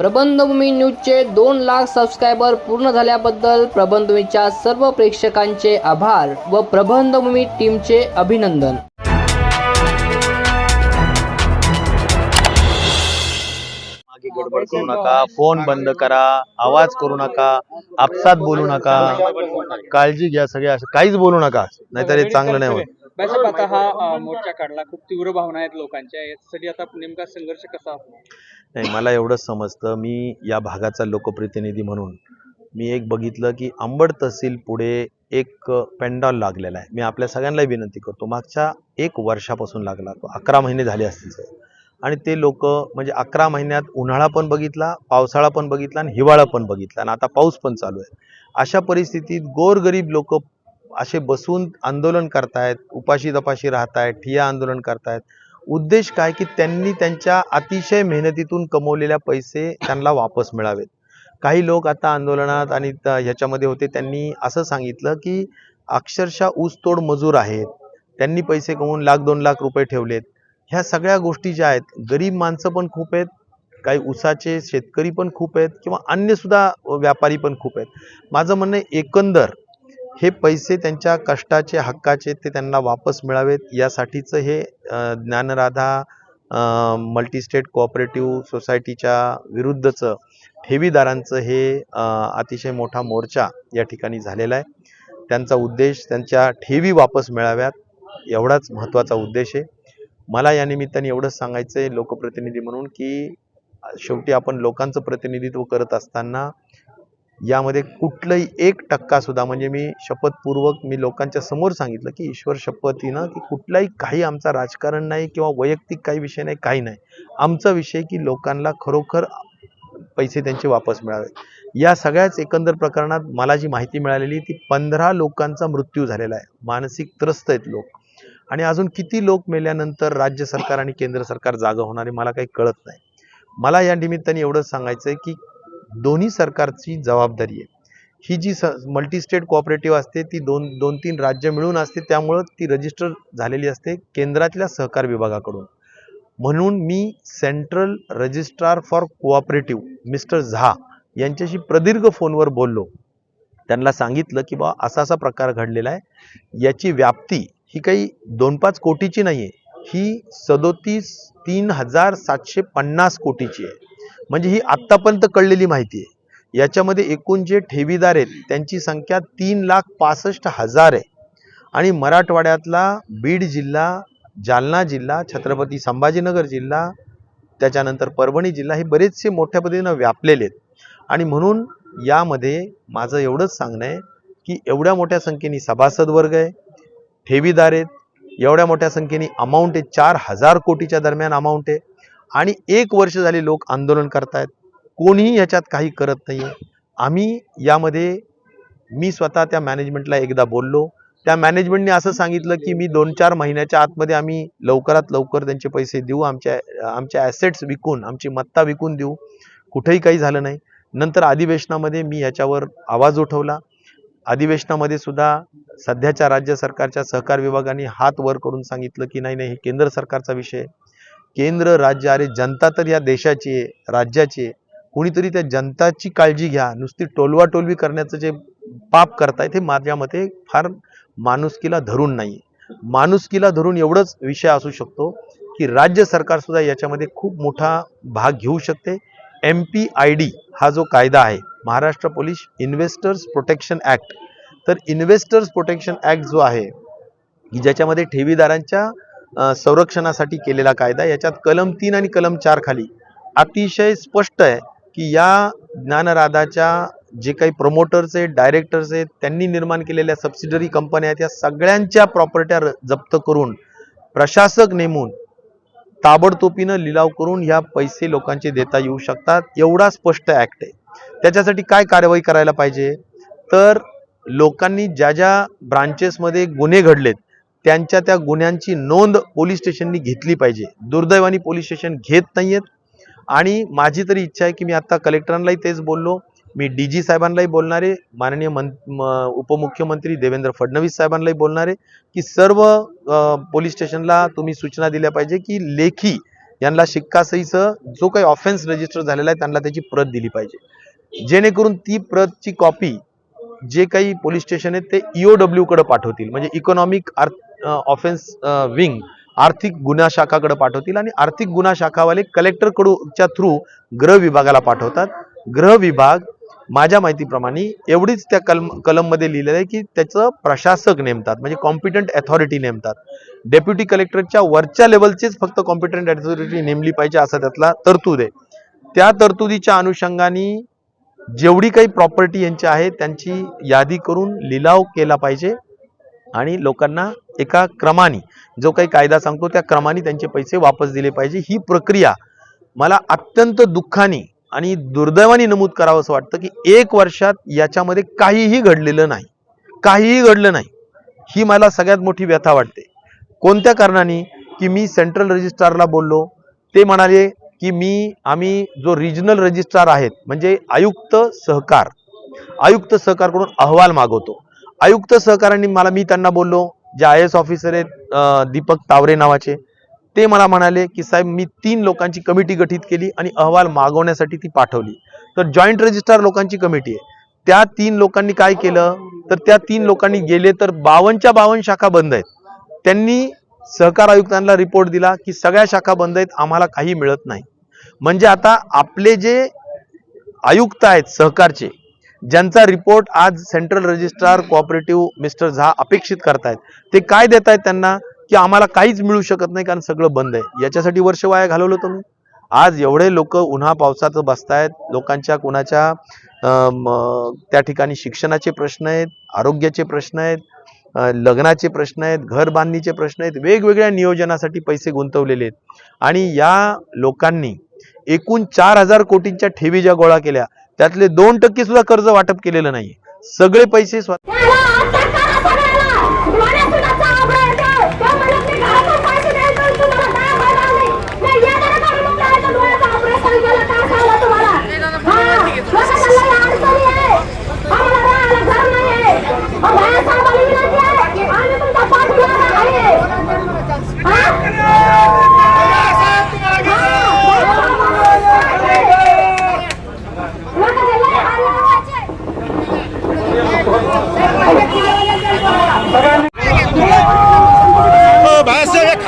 प्रबंधभूमी न्यूजचे दोन लाख सबस्क्रायबर पूर्ण झाल्याबद्दल प्रबंधभूमीच्या सर्व प्रेक्षकांचे आभार व प्रबंधभूमी टीमचे अभिनंदन. गडबड करू नका फोन बंद करा आवाज करू नका आपसात बोलू नका. काळजी घ्या सगळ्या काहीच बोलू नका. नाहीतर हे चांगलं नाही होत. आता हा मोर्चा काढला. खूप तीव्र भावना आहेत लोकांच्या. यासाठी आता नेमका संघर्ष कसा नाही मला एवढंच समजतं. मी या भागाचा लोकप्रतिनिधी म्हणून मी एक बघितलं की अंबड तहसील पुढे एक पेंडॉल लागलेला आहे. मी आपल्या सगळ्यांना विनंती करतो मागच्या एक वर्षापासून लागला तो. अकरा महिने झाले असतील सर. आणि ते लोक म्हणजे अकरा महिन्यात उन्हाळा पण बघितला पावसाळा पण बघितला आणि हिवाळा पण बघितला. आणि आता पाऊस पण चालू आहे. अशा परिस्थितीत गोरगरीब लोक असे बसून आंदोलन करतायत उपाशी तपाशी राहतायत ठिया आंदोलन करतायत. उद्देश काय की त्यांनी त्यांच्या अतिशय मेहनतीतून कमवलेल्या पैसे त्यांना वापस मिळावेत. काही लोक आता आंदोलनात आणि त- ह्याच्यामध्ये होते. त्यांनी असं सांगितलं की अक्षरशः ऊसतोड मजूर आहेत. त्यांनी पैसे कमवून लाख दोन लाख रुपये ठेवलेत. ह्या सगळ्या गोष्टी ज्या आहेत गरीब माणसं पण खूप आहेत काही ऊसाचे शेतकरी पण खूप आहेत किंवा अन्यसुद्धा व्यापारी पण खूप आहेत. माझं म्हणणं एकंदर हे पैसे त्यांच्या कष्टाचे हक्काचे ते त्यांना वापस मिळावेत यासाठीचं हे ज्ञानराधा मल्टीस्टेट कोऑपरेटिव्ह सोसायटीच्या विरुद्धचं ठेवीदारांचं हे अतिशय मोठा मोर्चा या ठिकाणी झालेला आहे. त्यांचा उद्देश त्यांच्या ठेवी वापस मिळाव्यात एवढाच महत्त्वाचा उद्देश आहे. मला या निमित्ताने एवढंच सांगायचं आहे लोकप्रतिनिधी म्हणून की शेवटी आपण लोकांचं प्रतिनिधित्व करत असताना यामध्ये कुठलंही एक टक्का सुद्धा म्हणजे मी शपथपूर्वक मी लोकांच्या समोर सांगितलं की ईश्वर शपथीनं की कुठलाही काही आमचा राजकारण नाही किंवा वैयक्तिक काही विषय नाही काही नाही. आमचा विषय की लोकांना खरोखर पैसे त्यांचे वापस मिळावे. या सगळ्याच एकंदर प्रकरणात मला जी माहिती मिळालेली ती पंधरा लोकांचा मृत्यू झालेला आहे. मानसिक त्रस्त आहेत लोक. आणि अजून किती लोक मेल्यानंतर राज्य सरकार आणि केंद्र सरकार जागा होणार आहे मला काही कळत नाही. मला या निमित्ताने एवढंच सांगायचं आहे की दोन्ही सरकारची जबाबदारी आहे. ही जी स मल्टी स्टेट कोऑपरेटिव्ह असते ती दोन दोन तीन राज्य मिळून असते त्यामुळं ती रजिस्टर झालेली असते केंद्रातल्या सहकार विभागाकडून. म्हणून मी central registrar for cooperative mister Jha यांच्याशी प्रदीर्घ फोनवर बोललो. त्यांना सांगितलं की बा असा असा प्रकार घडलेला आहे. याची व्याप्ती ही काही दोन पाच कोटीची नाही आहे ही सदोतीस तीन हजार सातशे पन्नास कोटीची आहे. म्हणजे ही आत्तापर्यंत कळलेली माहिती आहे. याच्यामध्ये एकूण जे ठेवीदार आहेत त्यांची संख्या तीन लाख पासष्ट हजार आहे. आणि मराठवाड्यातला बीड जिल्हा जालना जिल्हा छत्रपती संभाजीनगर जिल्हा त्याच्यानंतर परभणी जिल्हा हे बरेचसे मोठ्या पद्धतीनं व्यापलेले आहेत. आणि म्हणून यामध्ये माझं एवढंच सांगणं आहे की एवढ्या मोठ्या संख्येने सभासद वर्ग आहे ठेवीदार आहेत एवढ्या मोठ्या संख्येने अमाऊंट आहे चार हजार कोटीच्या दरम्यान अमाऊंट आहे. आणि एक वर्ष झाले लोक आंदोलन करतायत. कोणीही ह्याच्यात काही करत नाहीये. आम्ही यामध्ये मी स्वतः त्या मॅनेजमेंटला एकदा बोललो. त्या मॅनेजमेंटने असं सांगितलं की मी दोन चार महिन्याच्या आतमध्ये आम्ही लवकरात लवकर त्यांचे पैसे देऊ आमच्या आमच्या ॲसेट्स विकून आमची मत्ता विकून देऊ. कुठेही काही झालं नाही. नंतर अधिवेशनामध्ये मी याच्यावर आवाज उठवला. अधिवेशनामध्ये सुद्धा सध्याच्या राज्य सरकारच्या सहकार विभागाने हात वर करून सांगितलं की नाही नाही हे केंद्र सरकारचा विषय आहे. केंद्र राज्य अरे जनता तर या देशाची आहे राज्याची आहे. कुणीतरी त्या जनताची काळजी घ्या. नुसती टोलवाटोलवी करण्याचं जे पाप करतायत हे माझ्या मते फार माणुसकीला धरून नाही माणुसकीला धरून एवढंच विषय असू शकतो की राज्य सरकार सुद्धा याच्यामध्ये खूप मोठा भाग घेऊ शकते. एम पी आय डी हा जो कायदा आहे Maharashtra police investors protection act. तर इन्व्हेस्टर्स प्रोटेक्शन ॲक्ट जो आहे की ज्याच्यामध्ये ठेवीदारांच्या संरक्षणासाठी केलेला कायदा याच्यात कलम तीन आणि कलम चार खाली अतिशय स्पष्ट आहे की या ज्ञानराधाच्या जे काही प्रमोटर्स आहेत डायरेक्टर्स आहेत त्यांनी निर्माण केलेल्या सबसिडरी कंपन्या आहेत या सगळ्यांच्या प्रॉपर्ट्या जप्त करून प्रशासक नेमून ताबडतोबीनं लिलाव करून ह्या पैसे लोकांचे देता येऊ शकतात एवढा स्पष्ट ऍक्ट आहे. त्याच्यासाठी काय कारवाई करायला पाहिजे? तर लोकांनी ज्या ज्या ब्रांचेसमध्ये गुन्हे घडलेत त्यांच्या त्या गुन्ह्यांची नोंद पोलीस स्टेशननी घेतली पाहिजे. दुर्दैवानी पोलीस स्टेशन घेत नाहीयेत. आणि माझी तरी इच्छा आहे की मी आता कलेक्टरांनाही तेच बोललो. मी डी जी साहेबांनाही बोलणारे माननीय मं म- उपमुख्यमंत्री देवेंद्र फडणवीस साहेबांनाही बोलणारे की सर्व पोलीस स्टेशनला तुम्ही सूचना दिल्या पाहिजे की लेखी यांना शिक्कासहीचं जो काही ऑफेन्स रजिस्टर झालेला आहे त्यांना त्याची प्रत दिली पाहिजे. जेणेकरून ती प्रतची कॉपी जे काही पोलीस स्टेशन आहेत ते ईओ डब्ल्यूकडे पाठवतील. म्हणजे इकॉनॉमिक ऑफेन्स विंग आर्थिक गुन्हा शाखाकडे पाठवतील आणि आर्थिक गुन्हा शाखावाले कलेक्टरकडूच्या थ्रू गृह विभागाला पाठवतात. गृह विभाग माझ्या माहितीप्रमाणे एवढीच त्या कलम कलममध्ये लिहिलेलं आहे की त्याचं प्रशासक नेमतात म्हणजे कॉम्पिटंट अथॉरिटी नेमतात. डेप्युटी कलेक्टरच्या वरच्या लेवलचीच फक्त कॉम्पिटंट अथॉरिटी नेमली पाहिजे असा त्यातला तरतूद आहे. त्या तरतुदीच्या अनुषंगाने जेवढी काही प्रॉपर्टी यांची आहे त्यांची यादी करून लिलाव केला पाहिजे आणि लोकांना एका क्रमाने जो काही कायदा सांगतो त्या क्रमाने त्यांचे पैसे वापस दिले पाहिजे. ही प्रक्रिया मला अत्यंत दुःखाने आणि दुर्दैवाने नमूद करावं असं वाटतं की एक वर्षात याच्यामध्ये काहीही घडलेलं नाही. काहीही घडलं नाही. ही मला सगळ्यात मोठी व्यथा वाटते. कोणत्या कारणाने? की मी सेंट्रल रजिस्ट्रारला बोललो. ते म्हणाले की मी आम्ही जो रिजनल रजिस्ट्रार आहेत म्हणजे आयुक्त सहकार आयुक्त सहकारकडून अहवाल मागवतो. आयुक्त सहकारांनी मला मी त्यांना बोललो जे आय एस ऑफिसर आहेत दीपक तावरे नावाचे ते मला म्हणाले की साहेब मी तीन लोकांची कमिटी गठीत केली आणि अहवाल मागवण्यासाठी ती पाठवली. तर जॉईंट रजिस्ट्रार लोकांची कमिटी आहे. त्या तीन लोकांनी काय केलं? तर त्या तीन लोकांनी गेले तर बावनच्या बावन्न शाखा बंद आहेत. त्यांनी सहकार आयुक्तांना रिपोर्ट दिला की सगळ्या शाखा बंद आहेत आम्हाला काही मिळत नाही. म्हणजे आता आपले जे आयुक्त आहेत सहकारचे ज्यांचा रिपोर्ट आज सेंट्रल रजिस्ट्रार कोऑपरेटिव्ह मिस्टर झा अपेक्षित करतायत ते काय देत आहेत त्यांना? की आम्हाला काहीच मिळू शकत नाही कारण सगळं बंद आहे. याच्यासाठी वर्ष वाया घालवलं तुम्ही? आज एवढे लोक उन्हा पावसात बसतायत लोकांच्या कुणाच्या त्या ठिकाणी शिक्षणाचे प्रश्न आहेत आरोग्याचे प्रश्न आहेत लग्नाचे प्रश्न आहेत घर बांधणीचे प्रश्न आहेत वेगवेगळ्या नियोजनासाठी पैसे गुंतवलेले आहेत. आणि या लोकांनी एकूण चार हजार कोटींच्या ठेवी ज्या गोळा केल्या त्यातले दोन टक्के सुद्धा कर्ज वाटप केलेलं नाही सगळे पैसे स्वतः